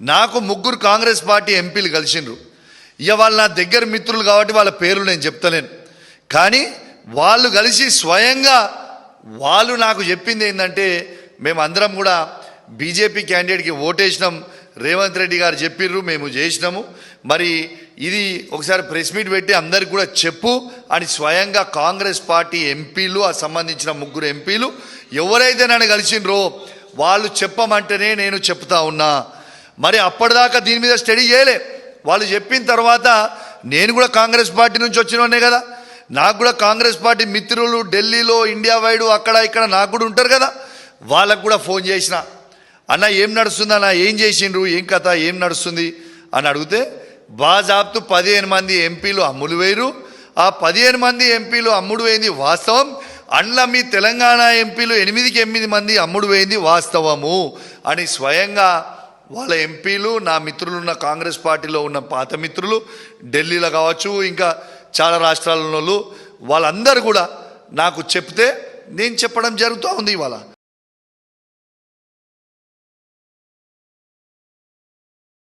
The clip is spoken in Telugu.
నాకు ముగ్గురు కాంగ్రెస్ పార్టీ ఎంపీలు కలిసిండ్రు. ఇక వాళ్ళు నా దగ్గర మిత్రులు కాబట్టి వాళ్ళ పేర్లు నేను చెప్తలేను. కానీ వాళ్ళు కలిసి స్వయంగా వాళ్ళు నాకు చెప్పింది ఏంటంటే మేము అందరం కూడా బీజేపీ క్యాండిడేట్కి ఓటేసినాం. రేవంత్ రెడ్డి గారు చెప్పిర్రు మేము చేసినాము. మరి ఇది ఒకసారి ప్రెస్ మీట్ పెట్టి అందరికి కూడా చెప్పు అని స్వయంగా కాంగ్రెస్ పార్టీ ఎంపీలు ఆ సంబంధించిన ముగ్గురు ఎంపీలు ఎవరైతే నన్ను కలిసిండ్రో వాళ్ళు చెప్పమంటేనే నేను చెప్తా ఉన్నా. మరి అప్పటిదాకా దీని మీద స్టడీ చేయలే. వాళ్ళు చెప్పిన తర్వాత నేను కూడా కాంగ్రెస్ పార్టీ నుంచి వచ్చినోనే కదా. నాకు కూడా కాంగ్రెస్ పార్టీ మిత్రులు ఢిల్లీలో ఇండియా వైడు అక్కడ ఇక్కడ నాకు కూడా ఉంటారు కదా. వాళ్ళకు కూడా ఫోన్ చేసిన. అన్న ఏం నడుస్తుంది అన్న? ఏం చేసిండ్రు? ఏం కథ? ఏం నడుస్తుంది? అని అడిగితే బాజాబ్తు పదిహేను మంది ఎంపీలు అమ్ములు వేరు ఆ పదిహేను మంది ఎంపీలు అమ్ముడు వేయింది వాస్తవం. అండ్ల మీ తెలంగాణ ఎంపీలు ఎనిమిదికి ఎనిమిది మంది అమ్ముడు వేయింది వాస్తవము. అని స్వయంగా వాళ్ళ ఎంపీలు నా మిత్రులు ఉన్న కాంగ్రెస్ పార్టీలో ఉన్న పాత మిత్రులు ఢిల్లీలో కావచ్చు ఇంకా చాలా రాష్ట్రాలలో వాళ్ళందరూ కూడా నాకు చెప్తే నేను చెప్పడం జరుగుతూ ఉంది ఇవాళ.